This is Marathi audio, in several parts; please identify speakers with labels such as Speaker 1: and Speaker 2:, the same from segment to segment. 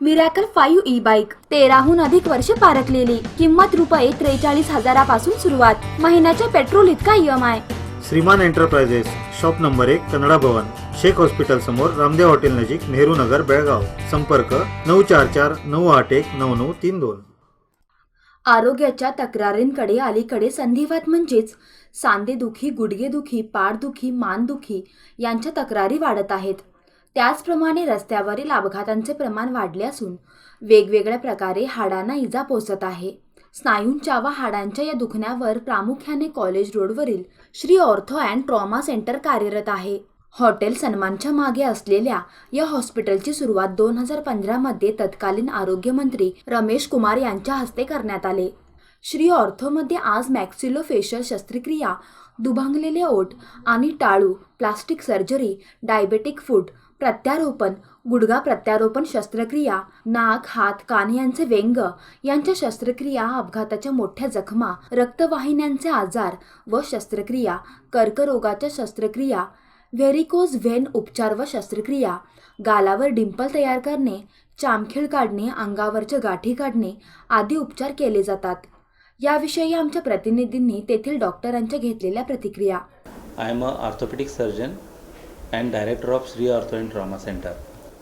Speaker 1: मिरॅकल फाईव्ह ई बाईक तेराहून अधिक वर्षे पारखलेली. किंमत रुपये त्रेचाळीस हजारापासून सुरुवात. महिन्याच्या पेट्रोल इतका M I
Speaker 2: Shriman enterprises shop number एक कन्नडा भवन. शेख हॉस्पिटल समोर रामदेव हॉटेल नजीक नेहरू नगर बेळगाव. संपर्क नऊ चार चार नऊ आठ एक नऊ नऊ तीन दोन.
Speaker 1: आरोग्याच्या तक्रारींकडे अलीकडे संधिवात म्हणजेच सांधेदुखी गुडघेदुखी पाठदुखी मानदुखी यांच्या तक्रारी वाढत आहेत. त्याचप्रमाणे रस्त्यावरील अपघातांचे प्रमाण वाढले असून वेगवेगळ्या प्रकारे हाडांना इजा पोचत आहे. स्नायूंच्या व हाडांच्या या दुखण्यावर प्रामुख्याने कॉलेज रोडवरील Shri ortho and trauma centre कार्यरत आहे. हॉटेल सन्मानच्या मागे असलेल्या या हॉस्पिटलची सुरुवात दोन हजार पंधरामध्ये तत्कालीन आरोग्यमंत्री रमेश कुमार यांच्या हस्ते करण्यात आले. श्री ऑर्थोमध्ये आज मॅक्सिलो फेशियल शस्त्रक्रिया दुभांगलेले ओठ आणि टाळू प्लास्टिक सर्जरी डायबेटिक फूट प्रत्यारोपण गुडघा प्रत्यारोपण शस्त्रक्रिया नाक हात कान यांचे व्यंग यांच्या शस्त्रक्रिया अपघाताच्या मोठ्या जखमा रक्तवाहिन्यांचे आजार व शस्त्रक्रिया कर्करोगाच्या शस्त्रक्रिया व्हेरिकोज व्हेन उपचार व शस्त्रक्रिया गालावर डिंपल तयार करणे चामखीळ काढणे अंगावरच्या गाठी काढणे आदी उपचार केले जातात. याविषयी आमच्या प्रतिनिधींनी तेथील डॉक्टरांच्या घेतलेल्या प्रतिक्रिया.
Speaker 3: I M a orthopedic surgeon and director of Sri Ortho and Trauma Center.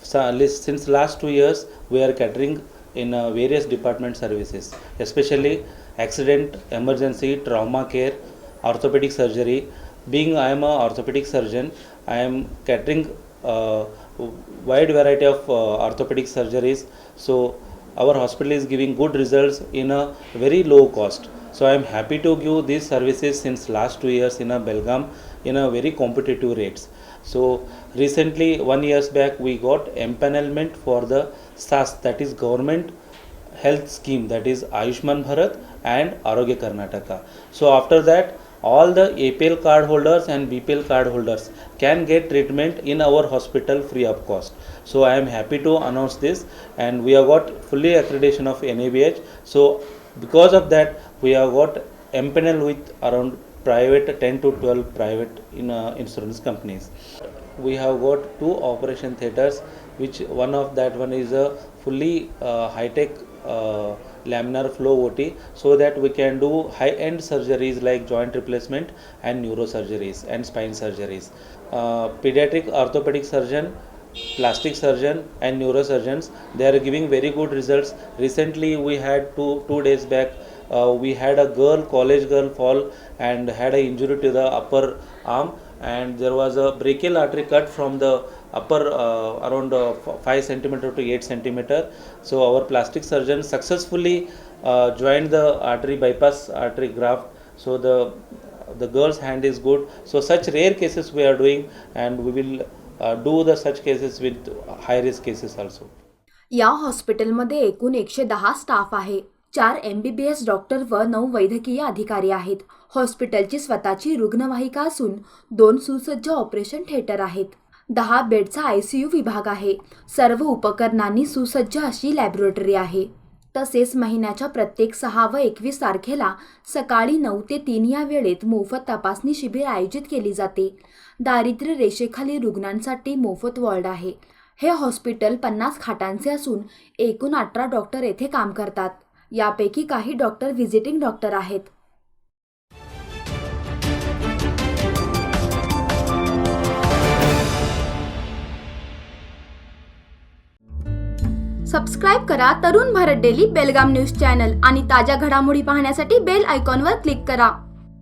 Speaker 3: So, since last two years, we are catering in uh, various department services, especially accident, emergency, trauma care, orthopedic surgery. Being I am a orthopedic surgeon, I am catering uh, wide variety of uh, orthopedic surgeries. So our hospital is giving good results in a very low cost. So I am happy to give these services since last two years in a Belgaum in a very competitive rates. So recently, one years back, we got empanelment for the SAS, that is government health scheme, that is Ayushman Bharat and Arogya Karnataka. So after that, all the APL card holders and BPL card holders can get treatment in our hospital free of cost. So I am happy to announce this, and we have got fully accreditation of NABH. So because of that, we have got MPNL with around private 10 to 12 private in, uh, insurance companies. We have got two operation theaters, which one of that one is a fully uh, high tech uh, laminar flow OT, so that we can do high end surgeries like joint replacement and neurosurgeries and spine surgeries. Uh, pediatric orthopedic surgeon plastic surgeon and neurosurgeons they are giving very good results recently we had two two days back uh, we had a girl college girl fall and had an injury to the upper arm and there was a brachial artery cut from the upper uh, around uh, 5 centimeter to 8 centimeter so our plastic surgeon successfully uh, joined the artery bypass artery graft so the the girl's hand is good so such rare cases we are doing and we will uh, do the such cases with high risk cases also
Speaker 1: या हॉस्पिटलमध्ये एकूण एकशे दहा स्टाफ आहे चार M B B S doctor व नऊ वैद्यकीय अधिकारी आहेत. हॉस्पिटलची स्वतःची रुग्णवाहिका असून दोन सुसज्ज ऑपरेशन थिएटर आहेत. दहा बेडचा आय सी यू विभाग आहे. सर्व उपकरणांनी सुसज्ज अशी लॅबोरेटरी आहे. तसेच महिन्याच्या प्रत्येक सहा व एकवीस तारखेला सकाळी नऊ ते तीन या वेळेत मोफत तपासणी शिबिर आयोजित केली जाते. दारिद्र्य रेषेखाली रुग्णांसाठी मोफत वॉर्ड आहे. हे हॉस्पिटल पन्नास खाटांचे असून एकूण अठरा डॉक्टर येथे काम करतात. यापैकी काही डॉक्टर व्हिजिटिंग डॉक्टर आहेत. सबस्क्राईब करा Tarun Bharat daily Belgaum news channel आणि ताज्या घडामोडी पाहण्यासाठी बेल आयकॉनवर क्लिक करा.